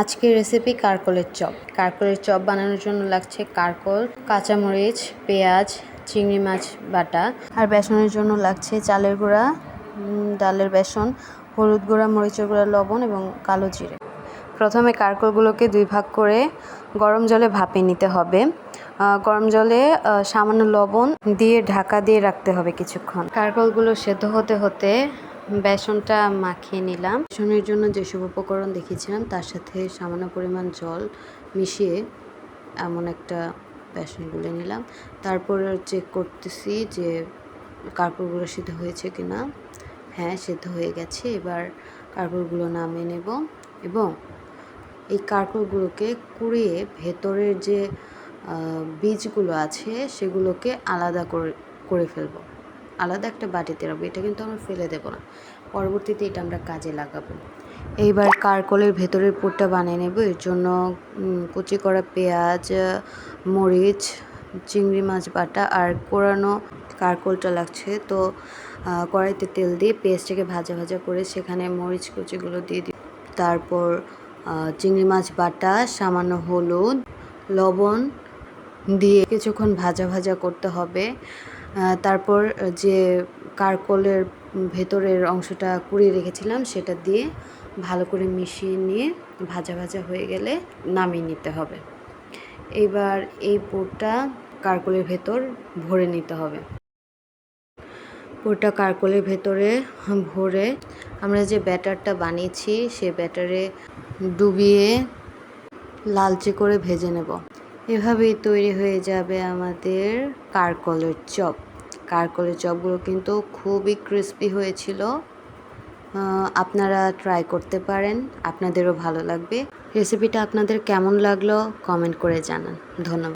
আজকের রেসিপি কারকলের চপ। কারকলের চপ বানানোর জন্য লাগছে কারকল, কাঁচামরিচ, পেঁয়াজ, চিংড়ি মাছ, বাটা। আর বেসনের জন্য লাগছে চালের গুঁড়া ডালের বেসন, হলুদ গুঁড়া, মরিচের গুঁড়া, লবণ এবং কালো জিরে। প্রথমে কারকলগুলোকে দুই ভাগ করে গরম জলে ভাপিয়ে নিতে হবে। গরম জলে সামান্য লবণ দিয়ে ঢাকা দিয়ে রাখতে হবে কিছুক্ষণ। কারকলগুলো সেদ্ধ হতে হতে বেসনটা মাখিয়ে নিলাম। বেসনের জন্য যেসব উপকরণ দেখিয়েছিলাম তার সাথে সামান্য পরিমাণ জল মিশিয়ে এমন একটা বেসন গুলে নিলাম। তারপর চেক করতেছি যে কারকলগুলো সিদ্ধ হয়েছে কি না হ্যাঁ সেদ্ধ হয়ে গেছে। এবার কারকলগুলো নামিয়ে নেব এবং এই কারকলগুলোকে কুড়িয়ে ভেতরের যে বীজগুলো আছে, সেগুলোকে আলাদা করে করে ফেলব। আলাদা একটা বাটিতে রাখব, এটা কিন্তু আমরা ফেলে দেবো না। পরবর্তীতে এটা আমরা কাজে লাগাবো। এইবার কারকলের ভেতরের পুরটা বানিয়ে নেব, এর জন্য কুচি করা পেঁয়াজ, মরিচ, চিংড়ি মাছ বাটা আর কোরানো কারকলটা লাগছে। তো কড়াইতে তেল দিয়ে পেঁয়াজটাকে ভাজা ভাজা করে সেখানে মরিচ কুচিগুলো দিয়ে দিই তারপর চিংড়ি মাছ বাটা, সামান্য হলুদ, লবণ দিয়ে কিছুক্ষণ ভাজা ভাজা করতে হবে। তারপর যে কারকলের ভেতরের অংশটা কুড়িয়ে রেখেছিলাম, সেটা দিয়ে ভালো করে মিশিয়ে নিয়ে ভাজা ভাজা হয়ে গেলে নামিয়ে নিতে হবে। এবার এই পুরটা কারকলের ভেতর ভরে নিতে হবে। পুরটা কারকলের ভেতরে ভরে আমরা যে ব্যাটারটা বানিয়েছি, সে ব্যাটারে ডুবিয়ে লালচে করে ভেজে নেব। এভাবেই তৈরি হয়ে যাবে আমাদের কারকলের চপ। কারকলের চপগুলো কিন্তু খুবই ক্রিস্পি হয়েছিল। আপনারা ট্রাই করতে পারেন, আপনাদেরও ভালো লাগবে। রেসিপিটা আপনাদের কেমন লাগল কমেন্ট করে জানান। ধন্যবাদ।